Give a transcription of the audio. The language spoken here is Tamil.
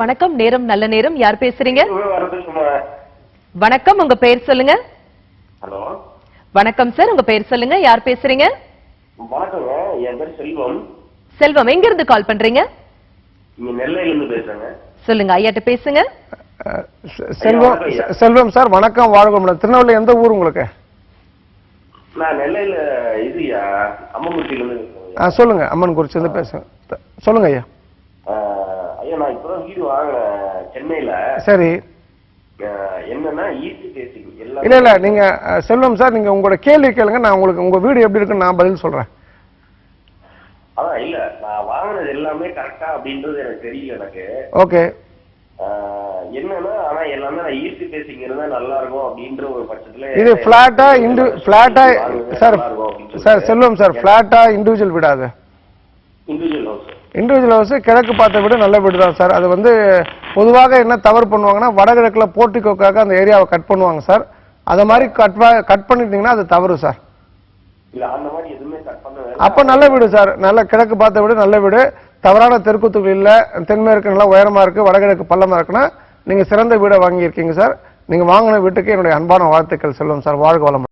வணக்கம் நேரம் நல்ல நேரம். யார் பேசுறீங்க? வணக்கம் உங்க பெயர் சொல்லுங்க. ஹலோ? வணக்கம் சார். உங்க பெயர் சொல்லுங்க. யார் பேசுறீங்க? செல்வம். செல்வம் எங்க இருந்து கால் பண்றீங்க? சொல்லுங்க ஐயாட்ட பேசுங்க. செல்வம். செல்வம் சார் வணக்கம். வாழ்க திருநெல்வேலி எந்த ஊர் உங்களுக்கு? நான் நெல்லையில இது அம்மங்குச்சியில இருந்து பேசுறேங்க ஆ, சொல்லுங்க. அம்மன் குறிச்சி இருந்து பேசுங்க சொல்லுங்க ஐயா. நான் இப்பதான் வீடு வாங்கினேன் சென்னையில. சரி. என்னன்னா ஈஸி பேசிங் இல்ல இல்ல நீங்க செல்வம் சார் நீங்க உங்களோட கேள்வி கேளுங்க நான் உங்களுக்கு உங்க வீடு எப்படி இருக்குன்னு நான் பதில் சொல்றேன். அதான் இல்ல நான் வாங்கினது எல்லாமே கரெக்டா அப்படின்றது எனக்கு தெரியல எனக்கு. ஓகே. என்னன்னா ஆனா எல்லாமே நான் ஈஸி பேசிங் இருந்தா நல்லா இருக்கும் அப்படின்ற ஒரு பட்சத்துல இது பிளாட்டா இண்டு பிளாட்டா சார் சார் செல்வம் சார் பிளாட்டா இண்டிவிஜுவல் வீடாது இண்டிவிஜுவல் ஹவுஸ் கிழக்கு பார்த்த வீடு நல்ல வீடு தான் சார் அது வந்து பொதுவாக என்ன தவறு பண்ணுவாங்கன்னா வடகிழக்குல போர்ட்டிக்கோக்காக அந்த ஏரியாவை கட் பண்ணுவாங்க சார் அதை மாதிரி கட் கட் பண்ணிட்டீங்கன்னா அது தவறு சார் அப்ப நல்ல வீடு சார் நல்ல கிழக்கு பார்த்த வீடு நல்ல வீடு. தவறான தெற்குத்துகள் இல்ல. தென்மேற்கு நல்லா உயரமா இருக்கு. வடகிழக்கு பள்ளமா இருக்குன்னா நீங்க சிறந்த வீடை வாங்கியிருக்கீங்க சார் நீங்க வாங்கின வீட்டுக்கு என்னுடைய அன்பான வாழ்த்துக்கள் செல்வம் சார் வாழ்க வளம்